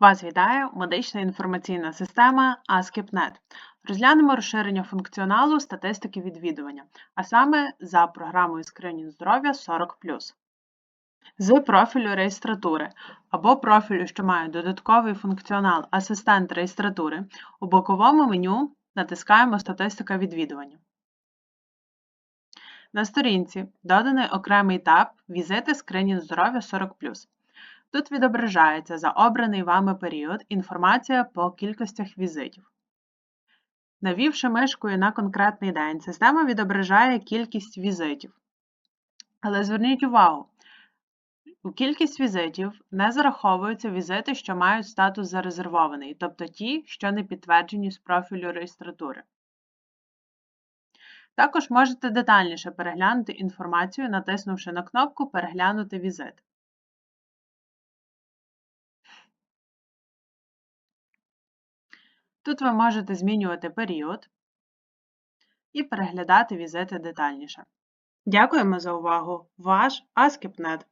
Вас вітає медична інформаційна система ASCII.NET. Розглянемо розширення функціоналу статистики відвідування, а саме за програмою скринінг здоров'я 40 з профілю реєстратури або профілю, що має додатковий функціонал Асистент реєстратури, у боковому меню натискаємо Статистика відвідування. На сторінці доданий окремий таб Візити скринінг здоров'я 40 Тут відображається за обраний вами період інформація по кількостях візитів. Навівши мишкою на конкретний день, система відображає кількість візитів. Але зверніть увагу, у кількість візитів не зараховуються візити, що мають статус зарезервований, тобто ті, що не підтверджені з профілю реєстратури. Також можете детальніше переглянути інформацію, натиснувши на кнопку Переглянути візит. Тут ви можете змінювати період і переглядати візити детальніше. Дякуємо за увагу! Ваш Аскіпнет.